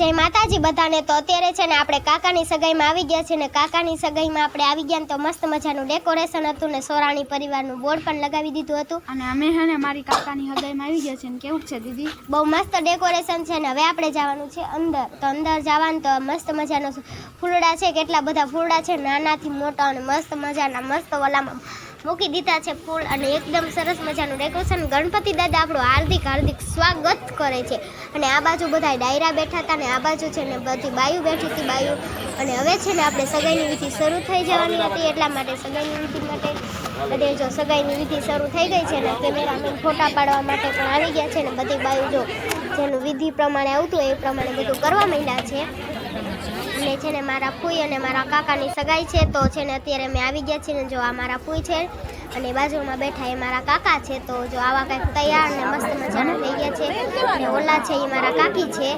જય માતાજી બધાને. તો અત્યારે છે ને આપણે કાકાની સગાઈમાં આવી ગયા છે ને કાકાની સગાઈમાં આપણે આવી ગયા તો મસ્ત મજાનું ડેકોરેશન હતું ને સોરાણી પરિવારનું બોર્ડ પણ લગાવી દીધું હતું. અને અમે છે ને મારી કાકાની સગાઈમાં આવી ગયા છે ને કેવું છે દીદી? બહુ મસ્ત ડેકોરેશન છે ને હવે આપણે જવાનું છે અંદર. તો અંદર જવાનું તો મસ્ત મજાનો ફૂલડા છે કેટલા બધા ફૂલડા છે. નાનાથી મોટા અને મસ્ત મજાના મસ્ત ઓલામાં મૂકી દીધા છે ફૂલ અને એકદમ સરસ મજાનું ડેકોરેશન ગણપતિ દાદા આપણું હાર્દિક હાર્દિક સ્વાગત કરે છે. અને આ બાજુ બધા ડાયરા બેઠા હતા ને આ બાજુ છે ને બધી બાયું બેઠી હતી બાયું. અને હવે છે ને આપણે સગાઈની વિધિ શરૂ થઈ જવાની હતી એટલા માટે સગાઈની વિધિ માટે અને જો સગાઈની વિધિ શરૂ થઈ ગઈ છે ને કેમેરામેન ફોટા પાડવા માટે પણ આવી ગયા છે ને બધી બાયું જો જેનું વિધિ પ્રમાણે આવતું એ પ્રમાણે બધું કરવા માંડ્યા છે. અને છે ને મારા ફૂઈ અને મારા કાકાની સગાઈ છે, તો છે ને અત્યારે મેં આવી ગયા છે ને જો આ મારા ફૂઈ છે. અને બાજુમાં બેઠા એ મારા કાકા છે, તો જો આવા કંઈક તૈયાર ને મસ્ત મજાના થઈ ગયા છે. અને ઓલા છે એ મારા કાકી છે.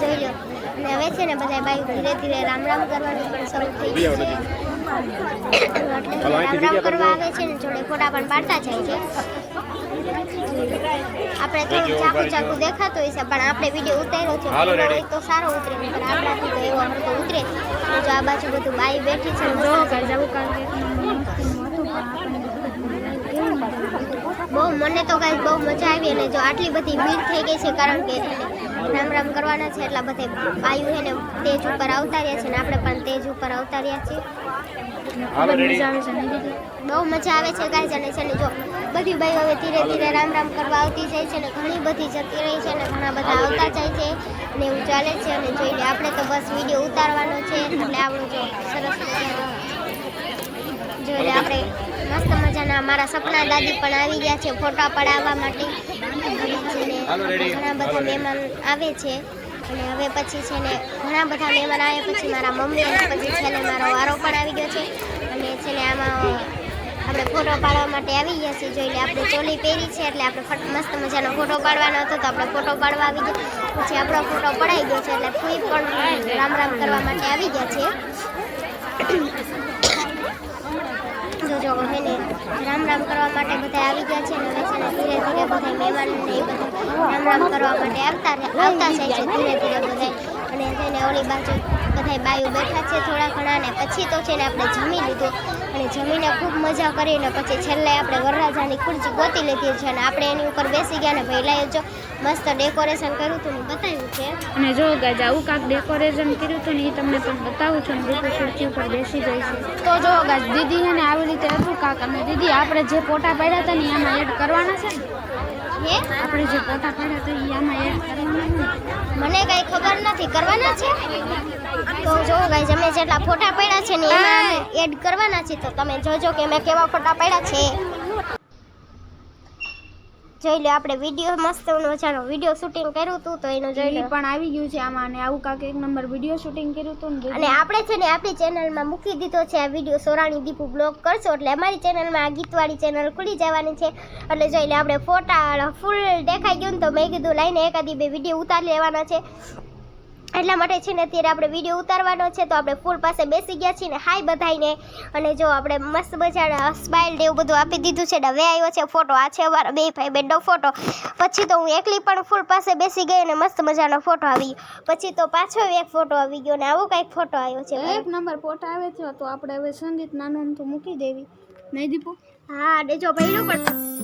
જોઈ લો. અને હવે છે ને બધા બાઈ ધીરે ધીરે રામ રામ કરવાનું પણ શરૂ થઈ ગયું છે. એટલે રામ રામ કરવા આવે છે ને જોડે ફોટા પણ પાડતા જાય છે. આપણે થોડું ચાકુ ચાકુ દેખાતું હોય છે પણ આપણે વીડિયો ઉતાર્યો છે. એનો તો સારો ઉતરે પણ આપણાથી તો એવો ઉતરે. જો આ બાજુ બધું બાઈ બેઠી છે જો બહુ મને તો કાંઈ બહુ મજા આવી અને જો આટલી બધી ભીડ થઈ ગઈ છે કારણ કે રામ રામ કરવાના છે એટલા બધા બાયુ છે ને તેજ ઉપર આવતા રહ્યા છે ને આપણે પણ તેજ ઉપર આવતા રહ્યા છીએ. બહુ મજા આવે છે ગાય અને છે ને જો, બધી ભાઈ હવે ધીરે ધીરે રામ રામ કરવા આવતી જાય છે ને ઘણી બધી જતી રહી છે ને ઘણા બધા આવતા જાય છે અને એવું ચાલે છે અને જોઈ લે આપણે તો બસ વીડિયો ઉતારવાનો છે એટલે આપણું જો સરસ જોઈને આપણે મસ્ત મજાના મારા સપના દાદી પણ આવી ગયા છે ફોટા પડાવવા માટે. અને. ઘણા બધા મહેમાન આવે છે. અને હવે પછી છે ને ઘણા બધા મહેમાન આવ્યા પછી મારા મમ્મી અને પછી છેલ્લે મારો વારો પણ આવી ગયો છે. અને છે ને આમાં આપણે ફોટો પાડવા માટે આવી ગયા છીએ. જોઈ લે, આપણે ચોલી પહેરી છે એટલે આપણે મસ્ત મજાનો ફોટો પાડવાનો હતો તો આપણે ફોટો પાડવા આવી ગયા. પછી આપણો ફોટો પડાઈ ગયો છે એટલે ફૂઈ પણ રામ રામ કરવા માટે આવી ગયા છે જોજો હે ને, રામ રામ કરવા માટે બધા આવી ગયા છે અને હવે છે ને ધીરે ધીરે બધા મહેમાન ને એ બધા રામ રામ કરવા માટે આવતા આવતા જાય છે ધીરે ધીરે બધા છે બાજુ બધા બાયો બેઠા છે થોડા ઘણા ને પછી તો છે ને આપણે જમી લીધું. અને જમીને ખૂબ મજા કરીને પછી છેલ્લે આપણે વરરાજાની ખુરશી ગોતી લીધી છે અને આપણે એની ઉપર બેસી ગયા ને પહેલાં જો મસ્ત ડેકોરેશન કર્યું હતું ને બતાવ્યું છે. અને જો ગાજ આવું કાંક ડેકોરેશન કર્યું હતું ને એ તમને પણ બતાવું છું દીદી ખુરશી ઉપર બેસી ગઈ છે તો જો ગાજ દીદી ને આવી રીતે હતું કાંક અને દીદી આપણે જે ફોટા પાડ્યા હતા ને એમાં એડ કરવાના છે ને? હે? આપણે જે ફોટા પાડ્યા તો આમાં એડ કરવાના મને કઈ ખબર નથી, કરવાના છે? તો જો ગાઈઝ અમે જેટલા ફોટા પડ્યા છે ને એમાં એડ કરવાના છે, તો તમે જોજો કે મેં કેવા ફોટા પડ્યા છે. જોઈ લો આપણે વીડિયો મસ્ત મજાનો વીડિયો શૂટિંગ કર્યું હતું તો એનું જોઈ લો પણ આવી ગયું છે આમાં અને આવું કાંક એક નંબર વીડિયો શૂટિંગ કર્યું હતું અને આપણે છે ને આપણી ચેનલમાં મૂકી દીધો છે આ વીડિયો સોરાણી દીપુ બ્લોગ કરશો એટલે અમારી ચેનલમાં આ ગીતવાળી ચેનલ ખુલી જવાની છે. એટલે જોઈ લે આપણે ફોટા ફૂલ દેખાઈ ગયું ને તો મેં કીધું લઈને એકાદી બે વીડિયો ઉતારી લેવાના છે. એટલા માટે છે ને અત્યારે આપણે વીડિયો ઉતારવાનો છે તો આપણે ફૂલ પાસે બેસી ગયા છીએ ને હાય બધાઈને અને જો આપણે મસ્ત મજાના સ્માઇલ ને એવું બધું આપી દીધું છે ને હવે આવ્યો છે ફોટો આ છે અમારા બે ભાઈ બેનનો ફોટો પછી તો હું એકલી પણ ફૂલ પાસે બેસી ગઈ અને મસ્ત મજાનો ફોટો આવી પછી તો પાછો એક ફોટો આવી ગયો ને આવો કંઈક ફોટો આવ્યો છે એક નંબર ફોટો આવે છે તો આપણે હવે સંગીત નાનું તો મૂકી દેવી. નહીં દીપુ? હા ને જો ભાઈનો પણ